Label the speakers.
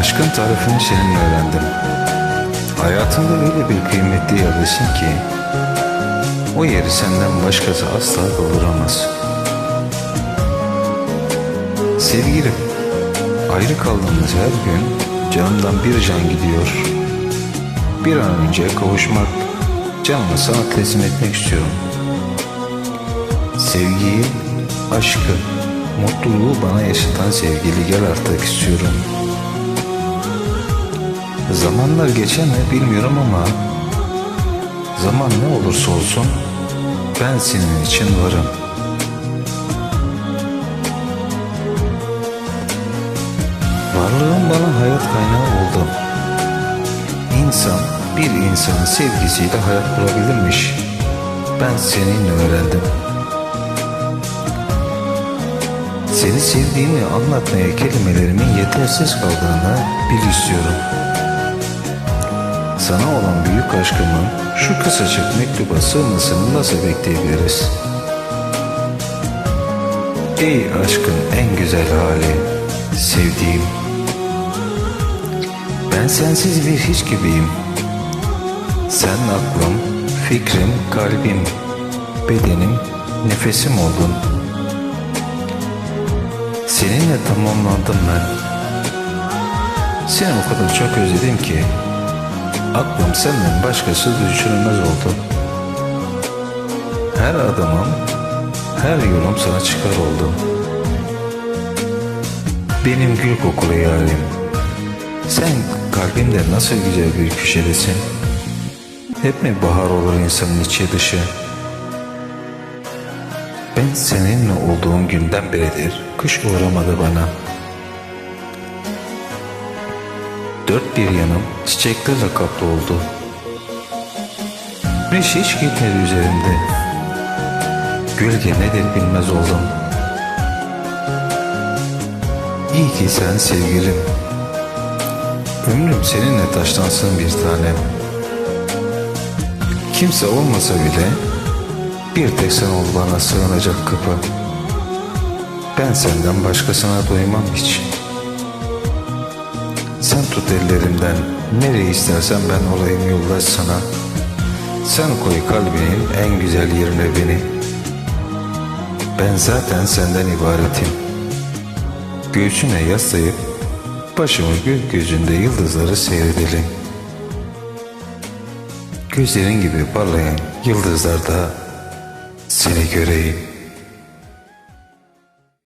Speaker 1: Aşkın tarifini seninle öğrendim. Hayatımda öyle bir kıymetli yerdesin ki o yeri senden başkası asla dolduramaz. Sevgilim, ayrı kaldığımız her gün canımdan bir can gidiyor. Bir an önce kavuşmak, canımı sana teslim etmek istiyorum. Sevgiyi, aşkı, mutluluğu bana yaşatan sevgili gel artık istiyorum. Zamanlar geçer mi bilmiyorum ama zaman ne olursa olsun ben senin için varım. Varlığın bana hayat kaynağı oldu. İnsan bir insanın sevgisiyle hayat kurabilirmiş. Ben seninle öğrendim. Seni sevdiğimi anlatmaya kelimelerimin yetersiz kaldığını bil istiyorum. Sana olan büyük aşkımın şu kısacık mektuba sığmasını nasıl bekleyebiliriz? Ey aşkın en güzel hali, sevdiğim. Ben sensiz bir hiç gibiyim. Sen aklım, fikrim, kalbim, bedenim, nefesim oldun. Seninle tamamlandım ben. Seni o kadar çok özledim ki aklım senden başkası düşünülmez oldu. Her adımım, her yolum sana çıkar oldu. Benim gül kokulu yarim. Sen kalbimde nasıl güzel bir köşedesin. Hep mi bahar olur insanın içi dışı? Ben seninle olduğum günden beridir kış uğramadı bana. Dört bir yanım çiçeklerle kaplı oldu. Güneş hiç gitmedi üzerimde. Gölge nedir bilmez oldum. İyi ki sen sevgilim. Ömrüm seninle taşlansın bir tanem. Kimse olmasa bile bir tek sen ol bana sığınacak kapı. Ben senden başkasına doymam hiç. Sen tut ellerimden, nereye istersen ben olayım yollaş sana. Sen koy kalbinin en güzel yerine beni. Ben zaten senden ibaretim. Göğsüne yaslayıp başımı gökyüzünde yıldızları seyredelim. Gözlerin gibi parlayan yıldızlarda seni göreyim.